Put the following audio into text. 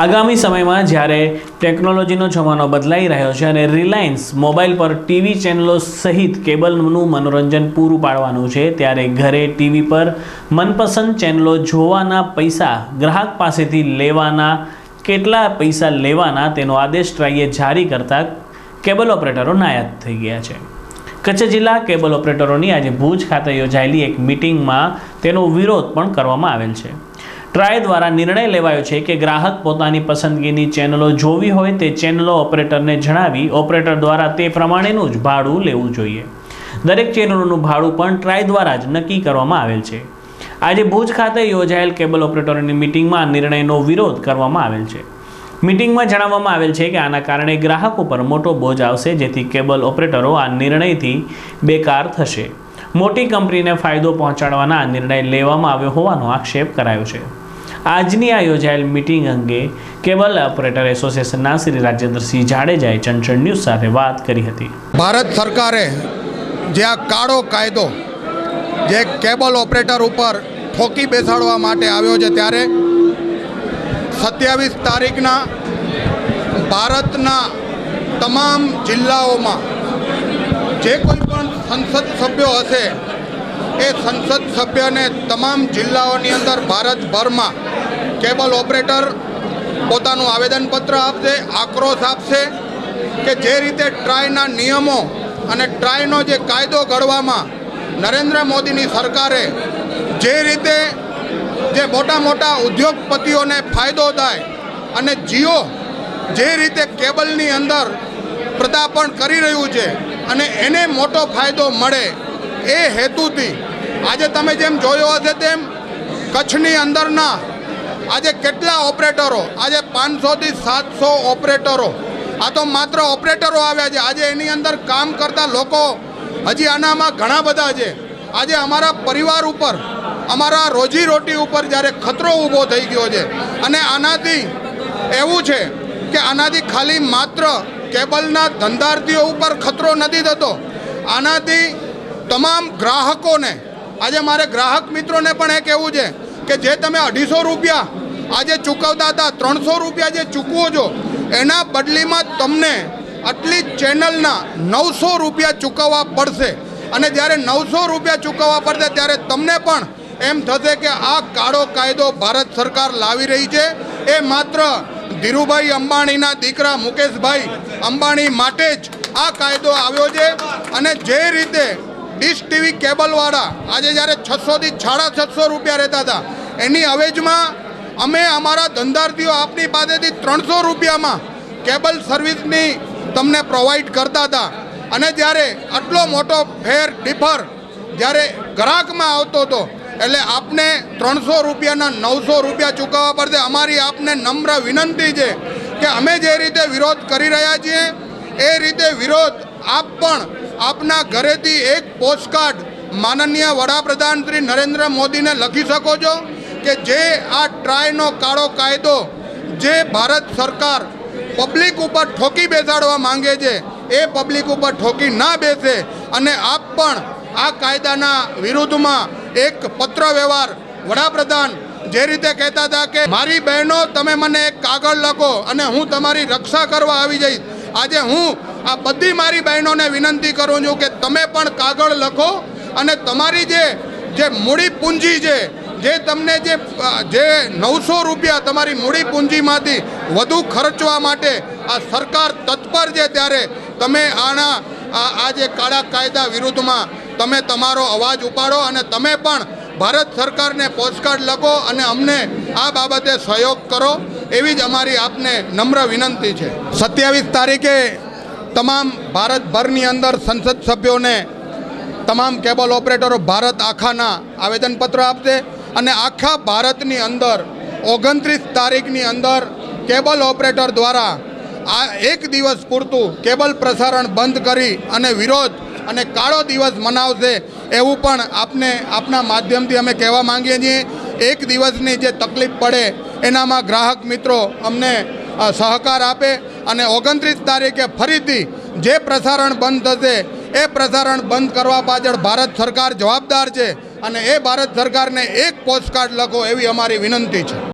આગામી સમયમાં જ્યારે ટેકનોલોજીનો જમાનો બદલાઈ રહ્યો છે અને રિલાયન્સ મોબાઈલ પર ટીવી ચેનલો સહિત કેબલનું મનોરંજન પૂરું પાડવાનું છે, ત્યારે ઘરે ટીવી પર મનપસંદ ચેનલો જોવાના પૈસા ગ્રાહક પાસેથી લેવાના, કેટલા પૈસા લેવાના તેનો આદેશ ટ્રાઈએ જારી કરતા કેબલ ઓપરેટરો નાયાદ થઈ ગયા છે. કચ્છ જિલ્લા કેબલ ઓપરેટરોની આજે ભુજ ખાતે યોજાયેલી એક મિટિંગમાં તેનો વિરોધ પણ કરવામાં આવેલ છે. ટ્રાય દ્વારા નિર્ણય લેવાયો છે કે ગ્રાહક પોતાની પસંદગીની ચેનલો જોવી હોય તે ચેનલો ઓપરેટરને જણાવી ઓપરેટર દ્વારા તે પ્રમાણેનું જ ભાડું લેવું જોઈએ. દરેક ચેનલોનું ભાડું પણ ટ્રાય દ્વારા જ નક્કી કરવામાં આવેલ છે. આજે ભુજ ખાતે યોજાયેલ કેબલ ઓપરેટરોની મિટિંગમાં નિર્ણયનો વિરોધ કરવામાં આવેલ છે. મિટિંગમાં જણાવવામાં આવેલ છે કે આના કારણે ગ્રાહકો પર મોટો બોજ આવશે જેથી કેબલ ઓપરેટરો આ નિર્ણયથી બેકાર થશે. મોટી કંપનીને ફાયદો પહોંચાડવાના નિર્ણય લેવામાં આવ્યો હોવાનો આક્ષેપ કરાયો છે. આજની આ યોજાયેલ મિટિંગ અંગે કેબલ ઓપરેટર એસોસિએશનના શ્રી રાજેન્દ્રસિંહ જાડેજાએ ચંચળ ન્યૂઝ સાથે વાત કરી હતી. ભારત સરકારે જે આ કાળો કાયદો, જે કેબલ ઓપરેટર ઉપર ઠોકી બેસાડવા માટે આવ્યો છે ત્યારે સત્યાવીસ તારીખના ભારતના તમામ જિલ્લાઓમાં જે કોઈ પણ સંસદ સભ્યો હશે, એ સંસદ સભ્યને તમામ જિલ્લાઓની અંદર ભારતભરમાં કેબલ ઓપરેટર પોતાનું આવેદનપત્ર આપશે, આક્રોશ આપશે કે જે રીતે ટ્રાયના નિયમો અને ટ્રાયનો જે કાયદો ઘડવામાં નરેન્દ્ર મોદીની સરકારે જે રીતે જે મોટા મોટા ઉદ્યોગપતિઓને ફાયદો થાય અને જીઓ જે રીતે કેબલની અંદર પ્રદાપણ કરી રહ્યું છે અને એને મોટો ફાયદો મળે એ હેતુથી આજે તમે જેમ જોયો હશે તેમ કચ્છની અંદરના આજે કેટલા ઓપરેટરો, આજે પાંચસોથી સાતસો ઓપરેટરો, આ તો માત્ર ઓપરેટરો આવ્યા છે. આજે એની અંદર કામ કરતા લોકો હજી આનામાં ઘણા બધા છે. આજે અમારા પરિવાર ઉપર, અમારા રોજીરોટી ઉપર જ્યારે ખતરો ઊભો થઈ ગયો છે અને આનાથી એવું છે કે આનાથી ખાલી માત્ર કેબલના ધંધાર્થીઓ ઉપર ખતરો નથી થતો. આનાથી તમામ ગ્રાહકોને આજે મારે ગ્રાહક મિત્રોને પણ એ કહેવું છે કે જે તમે અઢીસો રૂપિયા આજે ચૂકવતા હતા, ત્રણસો રૂપિયા જે ચૂકવો છો, એના બદલીમાં તમને આટલી ચેનલના નવસો રૂપિયા ચૂકવવા પડશે. અને જ્યારે નવસો રૂપિયા ચૂકવવા પડશે, ત્યારે તમને પણ એમ થશે કે આ કાળો કાયદો ભારત સરકાર લાવી રહી છે. એ માત્ર ધીરુભાઈ અંબાણીના દીકરા મુકેશભાઈ અંબાણી માટે જ આ કાયદો આવ્યો છે. અને જે રીતે ડીશ ટીવી કેબલવાળા આજે જ્યારે છસોથી સાડા છસો રૂપિયા રહેતા હતા. એની અવેજમાં અમે અમારા ધંધાર્થીઓ આપની પાસેથી ત્રણસો રૂપિયામાં કેબલ સર્વિસની તમને પ્રોવાઈડ કરતા હતા. અને જ્યારે આટલો મોટો ફેર ડિફર જ્યારે ગ્રાહકમાં આવતો હતો, એટલે આપને ત્રણસો રૂપિયાના નવસો રૂપિયા ચૂકવવા પડશે. અમારી આપને નમ્ર વિનંતી છે કે અમે જે રીતે વિરોધ કરી રહ્યા છીએ, એ રીતે વિરોધ આપ પણ આપના ઘરેથી એક પોસ્ટકાર્ડ માનનીય વડાપ્રધાન શ્રી નરેન્દ્ર મોદીને લખી શકો છો કે જે આ ટ્રાયનો કાળો કાયદો જે ભારત સરકાર પબ્લિક ઉપર ઠોકી બેસાડવા માંગે છે, એ પબ્લિક ઉપર ઠોકી ના બેસે અને આપ પણ આ કાયદાના વિરુદ્ધમાં એક પત્ર વ્યવહાર વડાપ્રધાન જે રીતે કહેતા હતા કે, મારી બહેનો, તમે મને એક કાગળ લખો અને હું તમારી રક્ષા કરવા આવી જઈશ. આજે હું આ બધી મારી બહેનોને વિનંતી કરું છું કે તમે પણ કાગળ લખો અને તમારી જે જે મૂડી પૂંજી છે, જે તમને જે જે નવસો રૂપિયા તમારી મૂડી પૂંજીમાંથી વધુ ખર્ચવા માટે આ સરકાર તત્પર છે ત્યારે તમે આના, આ જે કાળા કાયદા વિરુદ્ધમાં તમે તમારો અવાજ ઉપાડો અને તમે પણ ભારત સરકારને પોસ્ટકાર્ડ લખો અને અમને આ બાબતે સહયોગ કરો. એવી જ અમારી આપને નમ્ર વિનંતી છે. સત્યાવીસ તારીખે તમામ ભારતભરની અંદર સંસદ સભ્યોને તમામ કેબલ ઓપરેટરો ભારત આખાના આવેદનપત્ર આપશે અને આખા ભારતની અંદર ઓગણત્રીસ તારીખની અંદર કેબલ ઓપરેટર દ્વારા આ એક દિવસ પૂરતું કેબલ પ્રસારણ બંધ કરી અને વિરોધ અને કાળો દિવસ મનાવશે એવું પણ આપને આપના માધ્યમથી અમે કહેવા માંગીએ છીએ. એક દિવસની જે તકલીફ પડે એનામાં ગ્રાહક મિત્રો અમને સહકાર આપે અને ઓગણત્રીસ તારીખે ફરીથી જે પ્રસારણ બંધ થશે, એ પ્રસારણ બંધ કરવા પાછળ ભારત સરકાર જવાબદાર છે અને એ ભારત સરકારને એક પોસ્ટકાર્ડ લખો એવી અમારી વિનંતી છે.